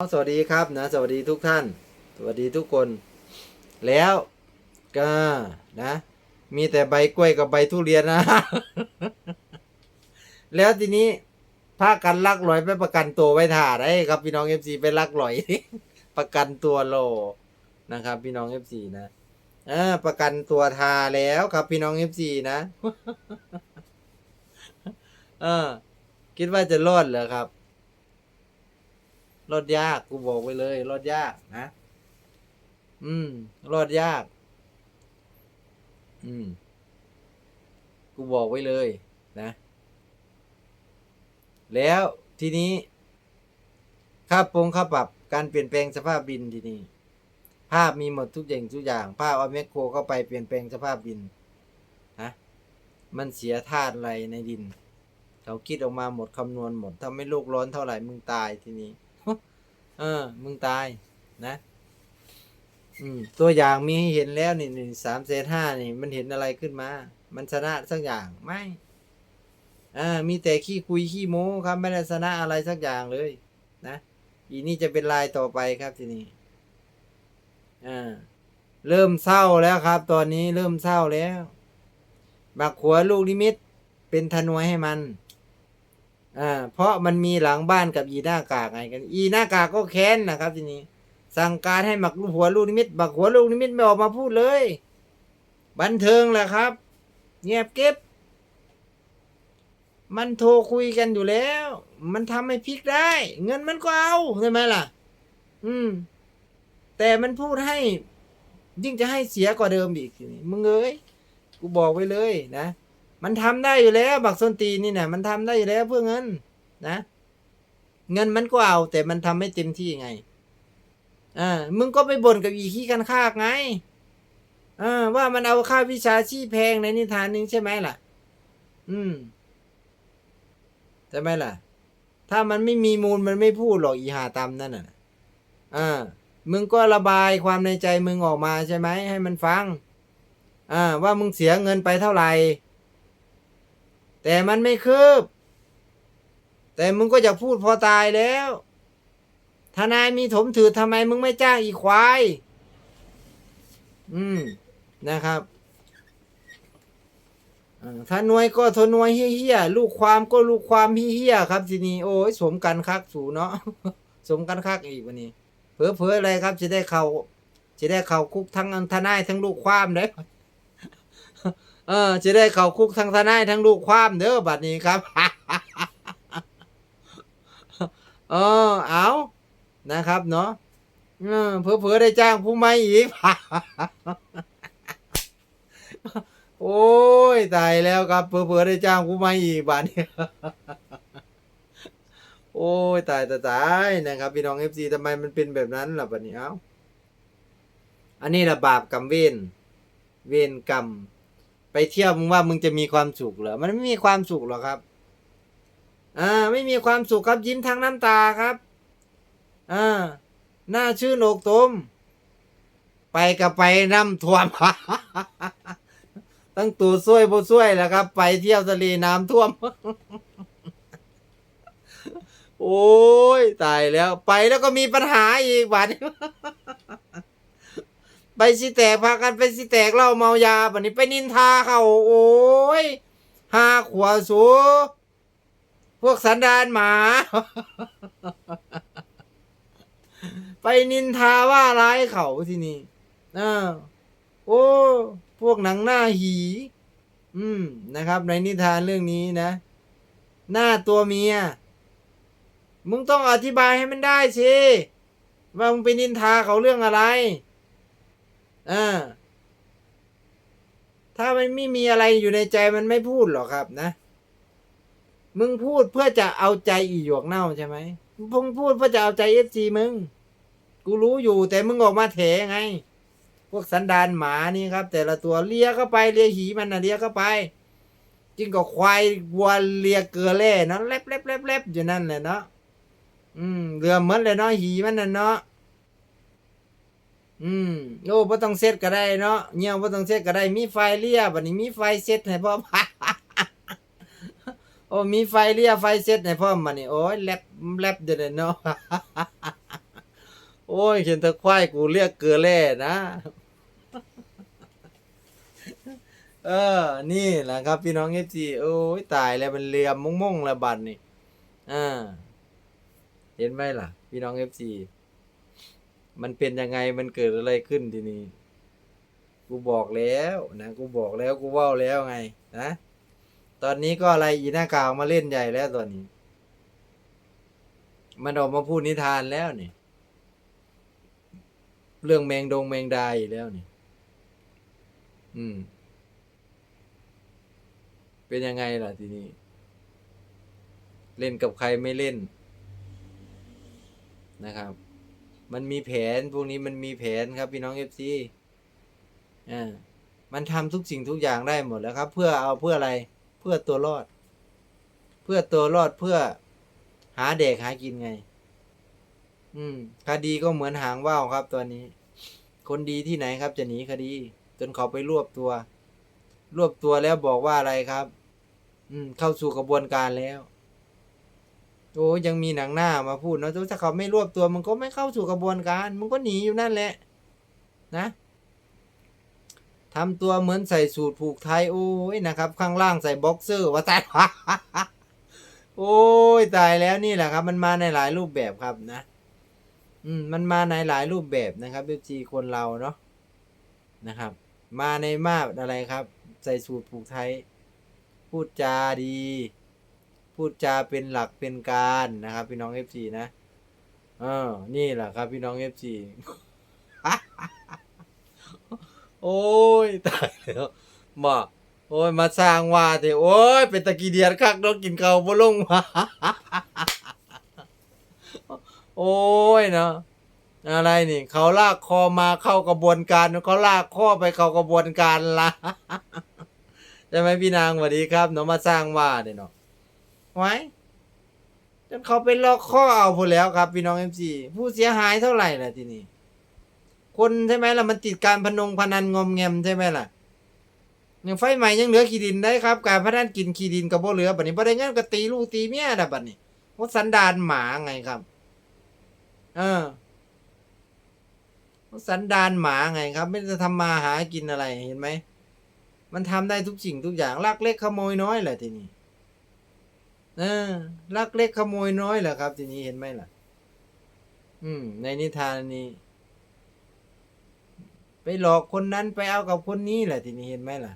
สวัสดีครับนะสวัสดีทุกท่าน สวัสดีทุกคน แล้วก็นะ มีแต่ใบกล้วยกับใบทุเรียนนะ แล้วทีนี้พากันลักลอยไปประกันตัวไว้ถ่าได้ครับพี่น้องเอฟซีไปลักลอย ประกันตัวโลนะครับ พี่น้องเอฟซีนะอประกันตัวทาแล้วครับพี่น้องเอฟซีนะเออคิดว่าจะรอดเหรอครับ รอดยากกูบอกไปเลย รอดยากนะ อืม รอดยาก อืม กูบอกไว้เลย นะ แล้วทีนี้ ค่าปรงค่าปรับ การเปลี่ยนแปลงสภาพบินทีนี้ ภาพมีหมดทุกอย่างทุกอย่าง ภาพเอาแมคโครเข้าไปเปลี่ยนแปลงสภาพบิน นะ มันเสียธาตุอะไรในดิน เขาคิดออกมาหมดคำนวณหมดทำให้โลกร้อนเท่าไหร่มึงตายทีนี้ เออ มึงตายนะ อืม ตัวอย่างมีให้เห็นแล้วนี่นี่สามเศษห้านี่ มันเห็นอะไรขึ้นมา มันชนะสักอย่างไม่อ่ามีแต่ขี้คุยขี้โม้ครับ ไม่ได้ชนะอะไรสักอย่างเลย นะอีนี่จะเป็นลายต่อไปครับทีนี้อ่าเริ่มเศร้าแล้วครับ ตอนนี้เริ่มเศร้าแล้ว บักขัวลูกนิมิต เป็นธนวยให้มัน อ่าเพราะมันมีหลังบ้านกับอีหน้ากากไงกัน อีหน้ากากก็แค้นนะครับ ทีนี้ สั่งการให้หมักหัวลูกนิมิตบักหัวลูกนิมิตไม่ออกมาพูดเลย บันเทิงแหละครับ เงียบเก็บ มันโทรคุยกันอยู่แล้ว มันทำให้พลิกได้ เงินมันก็เอาใช่ไหมล่ะ อืม แต่มันพูดให้ ยิ่งจะให้เสียกว่าเดิมอีกทีนี้มึงเอ้ยกูบอกไว้เลยนะ มันทำได้อยู่แล้ว บักส้นตีนนี่นะมันทำได้อยู่แล้วเพื่อเงินนะ เงินมันก็เอา แต่มันทำไม่เต็มที่ไงอ่ามึงก็ไปบ่นกับอีขี้กันคากไงอ่าว่ามันเอาค่าวิชาชีพแพงในนิทานนึงใช่ไหมล่ะ อืมใช่ไหมล่ะ ถ้ามันไม่มีมูลมันไม่พูดหรอกอีหาตำนั่นน่ะอ่ามึงก็ระบายความในใจมึงออกมาใช่ไหมให้มันฟัง อ่า ว่ามึงเสียเงินไปเท่าไหร่ แต่มันไม่คืบ แต่มึงก็จะพูดพอตายแล้ว ทนายมีถมถือทำไมมึงไม่จ้างอีควาย อืมนะครับถ้านวยก็ทนวยเฮี้ยลูกความก็ลูกความเฮี้ยครับทีนี้โอ้ยสมกันคักสูเนาะสมกันคักอีกวันนี้ เผลอๆอะไรครับจะได้เขาจะได้เขาคุกทั้งทนายทั้งลูกความได้ เออจะได้เขาคุกทั้งทนายทั้งลูกความเด้อบัดนี้ครับเออเอานะครับเนาะเออเผลอๆได้จ้างผู้ไม่อีกโอ้ยตายแล้วครับเผลอๆได้จ้างผู้ไม่อีกบาทนี้โอ้ยตายตายตายนะครับพี่น้องเอฟซีทำไมมันเป็นแบบนั้นล่ะบัดนี้เอ้าอันนี้ระบาปกรรมเวรเวรกรรม ไปเที่ยวมึงว่ามึงจะมีความสุขเหรอ มันไม่มีความสุขหรอกครับ อ่า ไม่มีความสุขครับยิ้มทั้งน้ำตาครับ อ่า หน้าชื่นอกตม ไปกับไปน้ำท่วม ตั้งตัวช่วยบ่ช่วยแล้วครับ ไปเที่ยวทะเลน้ำท่วม โอ้ยตายแล้ว ไปแล้วก็มีปัญหาอีกบัดนี้ ไปสิแตกพากันไปสิแตกเล้าเมายาบัดนี้ไปนินทาเขาโอ้ยหาขวสูพวกสันดานหมา ไปนินทาว่าร้ายเขาที่นี้อ่าโอ้ พวกหนังหน้าหี อืมนะครับ ในนิทานเรื่องนี้นะ หน้าตัวเมีย มึงต้องอธิบายให้มันได้สิว่ามึงไปนินทาเขาเรื่องอะไร อ่าถ้ามันไม่มีอะไรอยู่ในใจมันไม่พูดหรอกครับนะ มึงพูดเพื่อจะเอาใจอีหยวกเน่าใช่ไหมมึงพูดเพื่อจะเอาใจเอฟซีมึง กูรู้อยู่แต่มึงออกมาเถไง พวกสันดานหมานี่ครับ แต่ละตัวเลียเข้าไปเลียหีมันนะเลียเข้าไปจริงก็ควายวัวเลียเกลือแร่เนาะเล็บเล็บเล็บเล็บอยู่นั่นแหละเนาะอืมเรือเหมือนเลยเนาะหีมันน่ะเนาะ อืมโอ้บ่ต้องเซตก็ได้เนาะเงี้ยบ่ต้องเซตก็ได้มีไฟเลียบัดนี้มีไฟเซตให้พร้อมโอ้มีไฟเลียไฟเซตให้พร้อมบัดนี้โอ้ยแลบแลบเด้อเนาะอ้ยเห็นตะควายกูเรียกเกลือแร่นะเออ นี่แหละครับพี่น้องเอฟซีโอ้ยตายแล้วมันเหลี่ยมม่งๆแล้วบัดนี่อ่าเห็นไหมล่ะ พี่น้องเอฟซี มันเป็นยังไงมันเกิดอะไรขึ้นทีนี้กูบอกแล้วนะกูบอกแล้วกูว่าแล้วไงนะตอนนี้ก็อะไรอีหน้ากากมาเล่นใหญ่แล้วตอนนี้ มันออกมาพูดนิทานแล้วนี่เรื่องแมงดงแมงดาอีกแล้วนี่อืม เป็นยังไงล่ะทีนี้ เล่นกับใครไม่เล่นนะครับ มันมีแผนพวกนี้มันมีแผนครับพี่น้องเอฟซีอ่ามันทำทุกสิ่งทุกอย่างได้หมดแล้วครับ เพื่อเอาเพื่ออะไรเพื่อตัวรอด เพื่อตัวรอดเพื่อหาเด็กหากินไง อืม คดีก็เหมือนหางว่าวครับตัวนี้ คนดีที่ไหนครับจะหนีคดี จนเขาไปรวบตัว รวบตัวแล้วบอกว่าอะไรครับ อืม เข้าสู่กระบวนการแล้ว โอ้ยังมีหนังหน้ามาพูดนะถ้าเขาไม่รวบตัวมันก็ไม่เข้าสู่กระบวนการ มันก็หนีอยู่นั่นแหละ นะทำตัวเหมือนใส่สูตรผูกไทยโอ้ยนะครับ ข้างล่างใส่บ็อกเซอร์ว่าตายโอ้ยตายแล้วนี่แหละครับ มันมาในหลายรูปแบบครับนะ อืมมันมาในหลายรูปแบบนะครับเอฟซีคนเราเนาะนะครับ มาในมาบอะไรครับ ใส่สูตรผูกไทย พูดจาดี พูดจาเป็นหลักเป็นการนะครับ พี่น้องเอฟซีนะเออนี่แหละครับ พี่น้องเอฟซีโอ้ยตายแล้วมาโอ้ยมาสร้างว่าเถอะโอ้ยเป็นตะกี้เดียดคักต้องกินเขาบ่ลงมาโอ้ยเนาะอะไรนี่ เขาลากคอมาเข้ากระบวนการเขาลากข้อไปเข้ากระบวนการละใช่ไหมพี่นางสวัสดีครับเนาะมาสร้างว่าเดี๋ยเนาะ ไว้จนเขาไปลอกข้อเอาพอแล้วครับ พี่น้องเอ็มซีผู้เสียหายเท่าไหร่ล่ะทีนี้คนใช่ไหมล่ะมันติดการพนงพนันงอมแงมใช่ไหมล่ะยังไฟใหม่ยังเหลือขี้ดินได้ครับ การพนันกินขี้ดินกับบ่เหลือบัดนี้บ่ได้งั้นก็ตีลูกตีเมียนะบัดนี้ว่าสันดานหมาไงครับเออว่าสันดานหมาไงครับ ไม่ได้ทำมาหากินอะไรเห็นไหมมันทำได้ทุกสิ่งทุกอย่างลักเล็กขโมยน้อยแหละทีนี้ เออลักเล็กขโมยน้อยแหละครับ ทีนี้เห็นไหมล่ะ อืม ในนิทานนี้ ไปหลอกคนนั้นไปเอากับคนนี้แหละ ทีนี้เห็นไหมล่ะ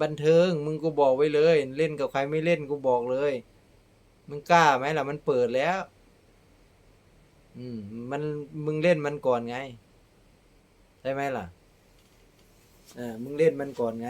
บันเทิงมึงกูบอกไว้เลย เล่นกับใครไม่เล่นกูบอกเลย มึงกล้าไหมล่ะ มันเปิดแล้ว อืม มันมึงเล่นมันก่อนไงใช่ไหมล่ะเออมึงเล่นมันก่อนไง